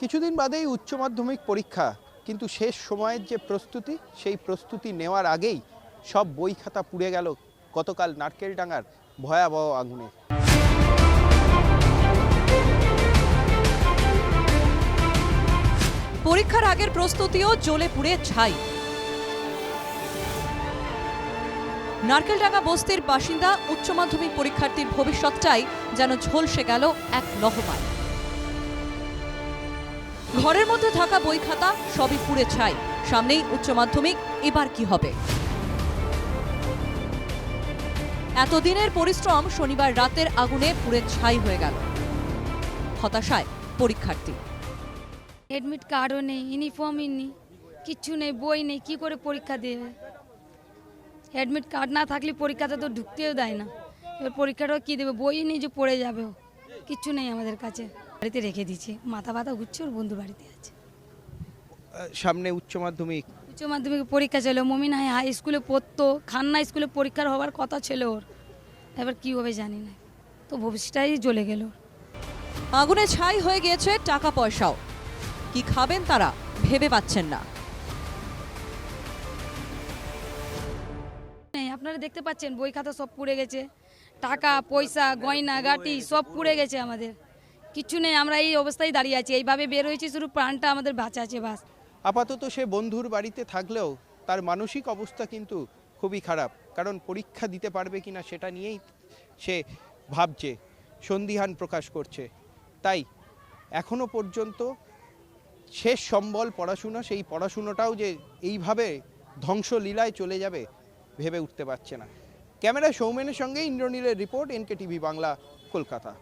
কিছুদিন বাদেই উচ্চ মাধ্যমিক পরীক্ষা, কিন্তু শেষ সময়ের যে প্রস্তুতি, সেই প্রস্তুতি নেওয়ার আগেই সব বই খাতা পুড়ে গেল গতকাল নারকেলডাঙ্গার ভয়াবহ আগুনে। পরীক্ষার আগের প্রস্তুতিও জ্বলে পুড়ে ছাই। নারকেলডাঙ্গা বস্তির বাসিন্দা, উচ্চ মাধ্যমিক পরীক্ষার্থীর ভবিষ্যৎটাই যেন ঝলসে গেল এক লহমায়। ঘরের মধ্যে থাকা বই খাতা সবই পুড়ে ছাই। সামনেই উচ্চ মাধ্যমিক, এবার কি হবে? এতদিনের পরিশ্রম শনিবার রাতের আগুনে পুড়ে ছাই হয়ে গেল। হতাশায় পরীক্ষার্থী। এডমিট কার্ডও নেই ইউনিফর্মই নেই, কিচ্ছু নেই, বই নেই, কি করে পরীক্ষা দেবে? অ্যাডমিট কার্ড না থাকলে পরীক্ষাতে তো ঢুকতেও দেয় না। এবার পরীক্ষাটাও কী দেবে? বই নেই যে পড়ে যাবে কিচ্ছু নেই আমাদের কাছে। বাড়িতে রেখে দিয়েছি। মাথা ব্যথা ঘুরছে ওর বন্ধু বাড়িতে আছে। সামনে উচ্চ মাধ্যমিক। উচ্চ মাধ্যমিক পরীক্ষা ছিল মমিনা হাই হাই স্কুলে পড়তো খান্না স্কুলে পরীক্ষার হওয়ার কথা ছিল ওর। এবার কী হবে জানি না। তো ভবিষ্যৎটাই জ্বলে গেল আগুনে ছাই হয়ে গিয়েছে টাকা পয়সাও। কি খাবেন তারা ভেবে পাচ্ছেন না। আপনারা দেখতে পাচ্ছেন বই খাতা সব পুড়ে গেছে। টাকা পয়সা গয়না গাটি সব পুড়ে গেছে আমাদের। কিছু নেই, আমরা এই অবস্থায় দাঁড়িয়ে আছি। এইভাবে বের হয়েছি, শুধু প্রাণটা আমাদের বাঁচা আছে বাস। আপাতত সে বন্ধুর বাড়িতে থাকলেও তার মানসিক অবস্থা কিন্তু খুবই খারাপ, কারণ পরীক্ষা দিতে পারবে কিনা সেটা নিয়েই সে ভাবছে, সন্দিহান প্রকাশ করছে। তাই এখনও পর্যন্ত শেষ সম্বল পড়াশুনো, সেই পড়াশুনোটাও যে এইভাবে ধ্বংসলীলায় চলে যাবে ভেবে উঠতে পারছে না। ক্যামেরা সৌমেনের সঙ্গে ইন্দ্রনীলের report NK TV Bangla, Kolkata.